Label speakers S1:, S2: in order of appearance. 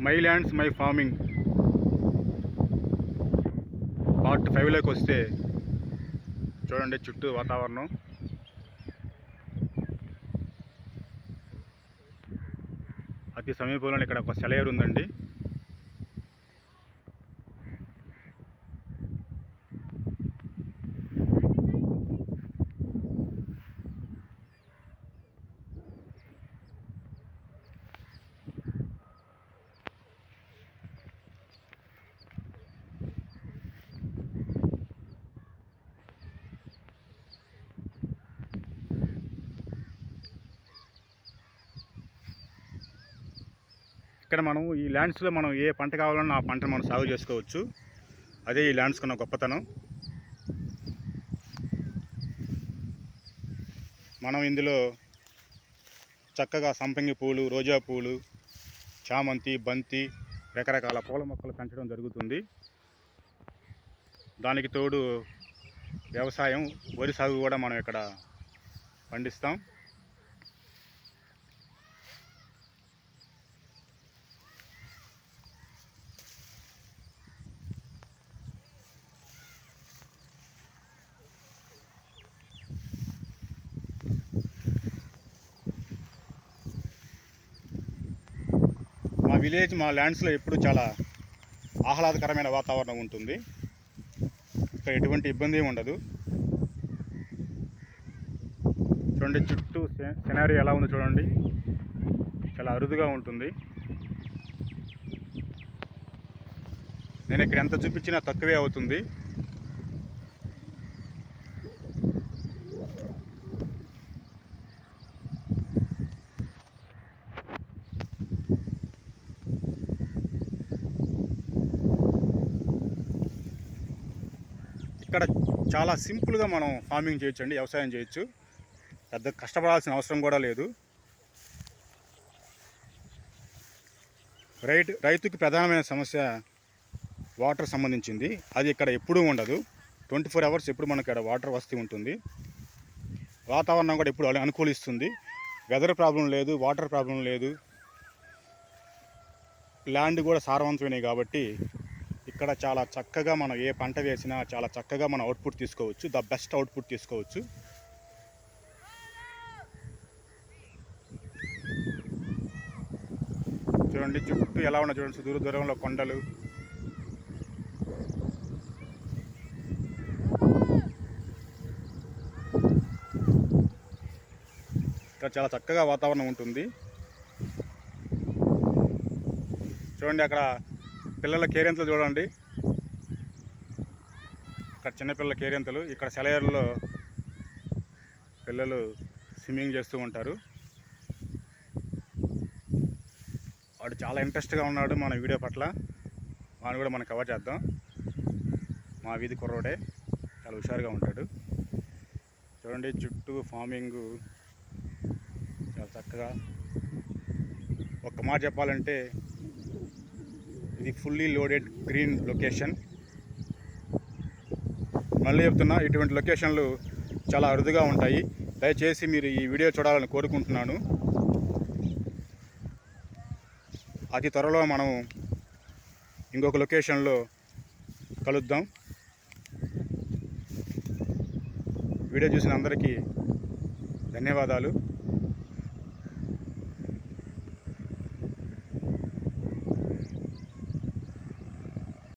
S1: My lands my farming. Part ఫైవ్లోకి వస్తే చూడండి చుట్టూ వాతావరణం. అతి సమీపంలో ఇక్కడ ఒక సెలయర్ ఉందండి ఇక్కడ మనం ఈ ల్యాండ్స్లో మనం ఏ పంట కావాలన్నా ఆ పంటను మనం సాగు చేసుకోవచ్చు. అదే ఈ ల్యాండ్స్ కన్నా గొప్పతనం. మనం ఇందులో చక్కగా సంపంగి పూలు రోజా పూలు చామంతి బంతి రకరకాల పూల మొక్కలు పెంచడం జరుగుతుంది. దానికి తోడు వ్యవసాయం వరి సాగు కూడా మనం ఇక్కడ పండిస్తాం. విలేజ్ మా ల్యాండ్స్లో ఎప్పుడు చాలా ఆహ్లాదకరమైన వాతావరణం ఉంటుంది. ఇక్కడ ఎటువంటి ఇబ్బంది ఉండదు. చూడండి చుట్టూ సినారీ ఎలా ఉందో చూడండి. చాలా అరుదుగా ఉంటుంది. నేను ఇక్కడ ఎంత చూపించినా తక్కువే అవుతుంది. ఇక్కడ చాలా సింపుల్గా మనం ఫార్మింగ్ చేయొచ్చు అండి వ్యవసాయం చేయొచ్చు. పెద్ద కష్టపడాల్సిన అవసరం కూడా లేదు. రైతు రైతుకి ప్రధానమైన సమస్య వాటర్ సంబంధించింది. అది ఇక్కడ ఎప్పుడూ ఉండదు. ట్వంటీ ఫోర్ అవర్స్ ఎప్పుడు మనకి ఇక్కడ వాటర్ వస్తూ ఉంటుంది. వాతావరణం కూడా ఎప్పుడు అనుకూలిస్తుంది. వెదర్ ప్రాబ్లం లేదు వాటర్ ప్రాబ్లం లేదు. ల్యాండ్ కూడా సారవంతమైనవి కాబట్టి ఇక్కడ చాలా చక్కగా మనం ఏ పంట వేసినా చాలా చక్కగా మనం అవుట్పుట్ తీసుకోవచ్చు. ద బెస్ట్ అవుట్పుట్ తీసుకోవచ్చు. చూడండి చుట్టూ ఎలా ఉన్నా చూడండి దూర దూరంలో కొండలు. ఇక్కడ చాలా చక్కగా వాతావరణం ఉంటుంది. చూడండి అక్కడ పిల్లల కేరింతలు చూడండి. ఇక్కడ చిన్నపిల్లల కేరింతలు. ఇక్కడ సెలయర్లో పిల్లలు స్విమ్మింగ్ చేస్తూ ఉంటారు. వాడు చాలా ఇంట్రెస్ట్గా ఉన్నాడు మన వీడియో పట్ల. వాడిని కూడా మనం కవర్ చేద్దాం. మా వీధి కుర్రోడే చాలా హుషారుగా ఉంటాడు. చూడండి చుట్టూ ఫార్మింగ్ చాలా చక్కగా. ఒక్క మాట చెప్పాలంటే ఇది ఫుల్లీ లోడెడ్ గ్రీన్ లొకేషన్ మళ్ళీ చెప్తున్నా ఇటువంటి లొకేషన్లు చాలా అరుదుగా ఉంటాయి. దయచేసి మీరు ఈ వీడియో చూడాలని కోరుకుంటున్నాను. అతి త్వరలో మనం ఇంకొక లొకేషన్లో కలుద్దాం. వీడియో చూసిన అందరికీ ధన్యవాదాలు.